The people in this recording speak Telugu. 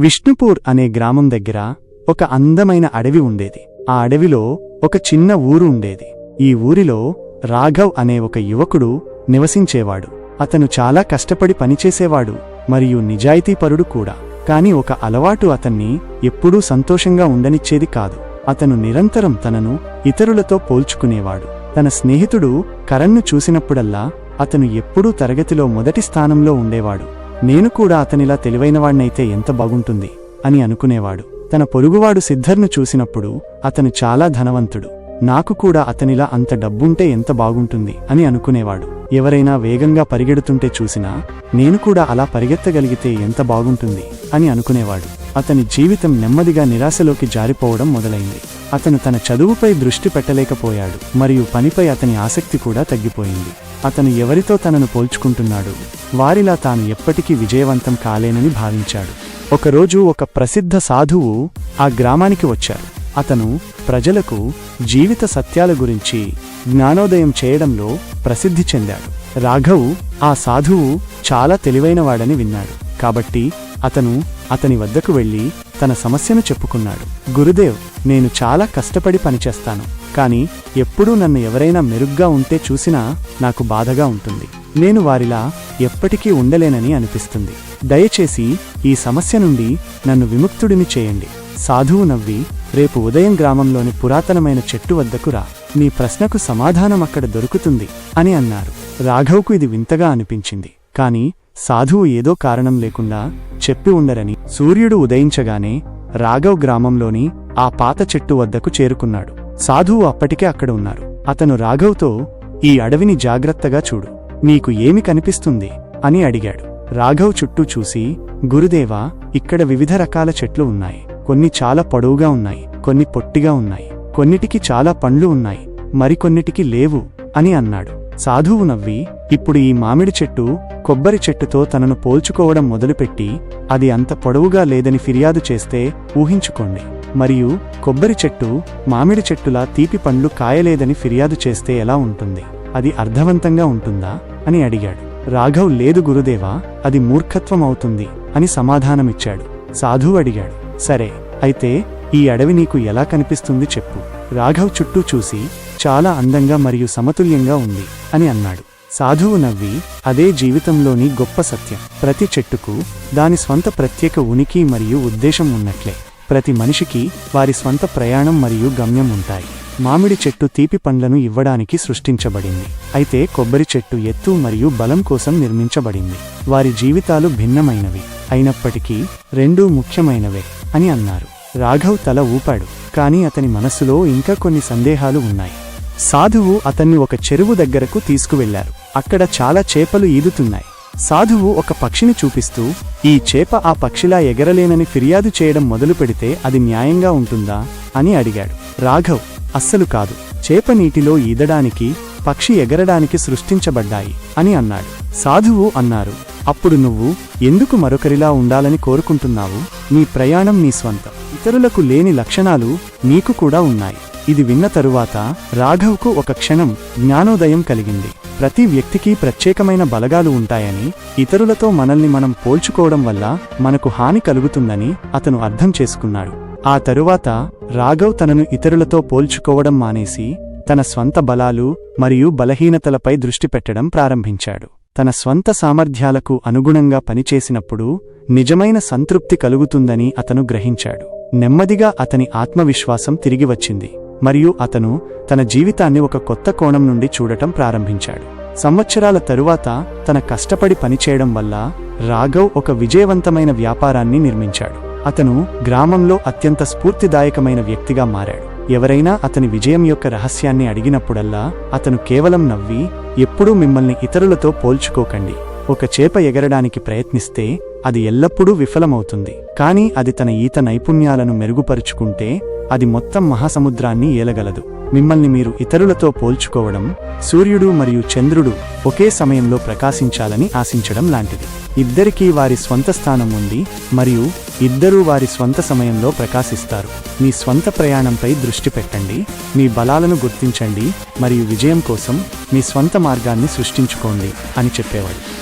విష్ణుపూర్ అనే గ్రామం దగ్గర ఒక అందమైన అడవి ఉండేది. ఆ అడవిలో ఒక చిన్న ఊరు ఉండేది. ఈ ఊరిలో రాఘవ్ అనే ఒక యువకుడు నివసించేవాడు. అతను చాలా కష్టపడి పనిచేసేవాడు మరియు నిజాయితీపరుడు కూడా. కాని ఒక అలవాటు అతన్ని ఎప్పుడూ సంతోషంగా ఉండనిచ్చేది కాదు. అతను నిరంతరం తనను ఇతరులతో పోల్చుకునేవాడు. తన స్నేహితుడు కరణ్ను చూసినప్పుడల్లా అతను ఎప్పుడూ తరగతిలో మొదటి స్థానంలో ఉండేవాడు. నేను కూడా అతనిలా తెలివైనవాణ్ణైతే ఎంత బాగుంటుంది అని అనుకునేవాడు. తన పొరుగువాడు సిద్ధర్ను చూసినప్పుడు అతను చాలా ధనవంతుడు. నాకు కూడా అతనిలా అంత డబ్బుంటే ఎంత బాగుంటుంది అని అనుకునేవాడు. ఎవరైనా వేగంగా పరిగెడుతుంటే చూసినా నేను కూడా అలా పరిగెత్తగలిగితే ఎంత బాగుంటుంది అని అనుకునేవాడు. అతని జీవితం నెమ్మదిగా నిరాశలోకి జారిపోవడం మొదలైంది. అతను తన చదువుపై దృష్టి పెట్టలేకపోయాడు మరియు పనిపై అతని ఆసక్తి కూడా తగ్గిపోయింది. అతను ఎవరితో తనను పోల్చుకుంటున్నాడు? వారిలా తాను ఎప్పటికీ విజయవంతం కాలేనని భావించాడు. ఒకరోజు ఒక ప్రసిద్ధ సాధువు ఆ గ్రామానికి వచ్చారు. అతను ప్రజలకు జీవిత సత్యాల గురించి జ్ఞానోదయం చేయడంలో ప్రసిద్ధి చెందాడు. రాఘవ్ ఆ సాధువు చాలా తెలివైనవాడని విన్నాడు. కాబట్టి అతను అతని వద్దకు వెళ్ళి తన సమస్యను చెప్పుకున్నాడు. గురుదేవ్ నేను చాలా కష్టపడి పనిచేస్తాను. కాని ఎప్పుడూ నన్ను ఎవరైనా మెరుగ్గా ఉంటే చూసినా నాకు బాధగా ఉంటుంది. నేను వారిలా ఎప్పటికీ ఉండలేనని అనిపిస్తుంది. దయచేసి ఈ సమస్య నుండి నన్ను విముక్తుడిని చేయండి. సాధువు నవ్వి రేపు ఉదయం గ్రామంలోని పురాతనమైన చెట్టు వద్దకు రా. నీ ప్రశ్నకు సమాధానం అక్కడ దొరుకుతుంది అని అన్నారు. రాఘవ్కు ఇది వింతగా అనిపించింది. కాని సాధువు ఏదో కారణం లేకుండా చెప్పి ఉండరని సూర్యుడు ఉదయించగానే రాఘవ్ గ్రామంలోని ఆ పాత చెట్టు వద్దకు చేరుకున్నాడు. సాధువు అప్పటికే అక్కడ ఉన్నారు. అతను రాఘవ్తో ఈ అడవిని జాగ్రత్తగా చూడు. నీకు ఏమి కనిపిస్తుంది? అని అడిగాడు. రాఘవ్ చుట్టూ చూసి గురుదేవా ఇక్కడ వివిధ రకాల చెట్లు ఉన్నాయి. కొన్ని చాలా పొడవుగా ఉన్నాయి. కొన్ని పొట్టిగా ఉన్నాయి. కొన్నిటికి చాలా పండ్లు ఉన్నాయి. మరికొన్నిటికి లేవు. అని అన్నాడు. సాధువు నవ్వి ఇప్పుడు ఈ మామిడి చెట్టు కొబ్బరి చెట్టుతో తనను పోల్చుకోవడం మొదలుపెట్టి అది అంత పొడవుగా లేదని ఫిర్యాదు చేస్తే ఊహించుకోండి. మరియు కొబ్బరి చెట్టు మామిడి చెట్టులా తీపి పండ్లు కాయలేదని ఫిర్యాదు చేస్తే ఎలా ఉంటుంది? అది అర్థవంతంగా ఉంటుందా? అని అడిగాడు. రాఘవ్ లేదు గురుదేవా అది మూర్ఖత్వం అవుతుంది అని సమాధానమిచ్చాడు. సాధువు అడిగాడు. సరే అయితే ఈ అడవి నీకు ఎలా కనిపిస్తుంది చెప్పు. రాఘవ్ చుట్టూ చూసి చాలా అందంగా మరియు సమతుల్యంగా ఉంది అని అన్నాడు. సాధువు నవ్వి అదే జీవితంలోని గొప్ప సత్యం. ప్రతి చెట్టుకు దాని స్వంత ప్రత్యేక ఉనికి మరియు ఉద్దేశం ఉన్నట్లే. ప్రతి మనిషికి వారి స్వంత ప్రయాణం మరియు గమ్యం ఉంటాయి. మామిడి చెట్టు తీపి పండ్లను ఇవ్వడానికి సృష్టించబడింది. అయితే కొబ్బరి చెట్టు ఎత్తు మరియు బలం కోసం నిర్మించబడింది. వారి జీవితాలు భిన్నమైనవి. అయినప్పటికీ రెండూ ముఖ్యమైనవే అని అన్నారు. రాఘవ్ తల ఊపాడు. కానీ అతని మనస్సులో ఇంకా కొన్ని సందేహాలు ఉన్నాయి. సాధువు అతన్ని ఒక చెరువు దగ్గరకు తీసుకువెళ్ళారు అక్కడ చాలా చేపలు ఈదుతున్నాయి. సాధువు ఒక పక్షిని చూపిస్తూ ఈ చేప ఆ పక్షిలా ఎగరలేనని ఫిర్యాదు చేయడం మొదలు పెడితే అది న్యాయంగా ఉంటుందా? అని అడిగాడు. రాఘవ్ అస్సలు కాదు. చేప నీటిలో ఈదడానికి పక్షి ఎగరడానికి సృష్టించబడ్డాయి అని అన్నాడు. సాధువు అన్నారు అప్పుడు నువ్వు ఎందుకు మరొకరిలా ఉండాలని కోరుకుంటున్నావు? నీ ప్రయాణం నీ స్వంతం. ఇతరులకు లేని లక్షణాలు నీకు కూడా ఉన్నాయి. ఇది విన్న తరువాత రాఘవ్కు ఒక క్షణం జ్ఞానోదయం కలిగింది. ప్రతి వ్యక్తికి ప్రత్యేకమైన బలగాలు ఉంటాయని ఇతరులతో మనల్ని మనం పోల్చుకోవడం వల్ల మనకు హాని కలుగుతుందని అతను అర్థం చేసుకున్నాడు. ఆ తరువాత రాఘవ్ తనను ఇతరులతో పోల్చుకోవడం మానేసి తన స్వంత బలాలు మరియు బలహీనతలపై దృష్టి పెట్టడం ప్రారంభించాడు. తన స్వంత సామర్థ్యాలకు అనుగుణంగా పనిచేసినప్పుడు నిజమైన సంతృప్తి కలుగుతుందని అతను గ్రహించాడు. నెమ్మదిగా అతని ఆత్మవిశ్వాసం తిరిగి వచ్చింది. మరియు అతను తన జీవితాన్ని ఒక కొత్త కోణం నుండి చూడటం ప్రారంభించాడు. సంవత్సరాల తరువాత తన కష్టపడి పనిచేయడం వల్ల రాఘవ్ ఒక విజయవంతమైన వ్యాపారాన్ని నిర్మించాడు. అతను గ్రామంలో అత్యంత స్ఫూర్తిదాయకమైన వ్యక్తిగా మారాడు. ఎవరైనా అతని విజయం యొక్క రహస్యాన్ని అడిగినప్పుడల్లా అతను కేవలం నవ్వి ఎప్పుడూ మిమ్మల్ని ఇతరులతో పోల్చుకోకండి. ఒక చేప ఎగరడానికి ప్రయత్నిస్తే అది ఎల్లప్పుడూ విఫలమవుతుంది. కానీ అది తన ఈత నైపుణ్యాలను మెరుగుపరుచుకుంటే అది మొత్తం మహాసముద్రాన్ని ఏలగలదు. మిమ్మల్ని మీరు ఇతరులతో పోల్చుకోవడం సూర్యుడు మరియు చంద్రుడు ఒకే సమయంలో ప్రకాశించాలని ఆశించడం లాంటిది. ఇద్దరికీ వారి స్వంత స్థానం ఉంది మరియు ఇద్దరూ వారి స్వంత సమయంలో ప్రకాశిస్తారు. మీ స్వంత ప్రయాణంపై దృష్టి పెట్టండి మీ బలాలను గుర్తించండి మరియు విజయం కోసం మీ స్వంత మార్గాన్ని సృష్టించుకోండి అని చెప్పేవాడు.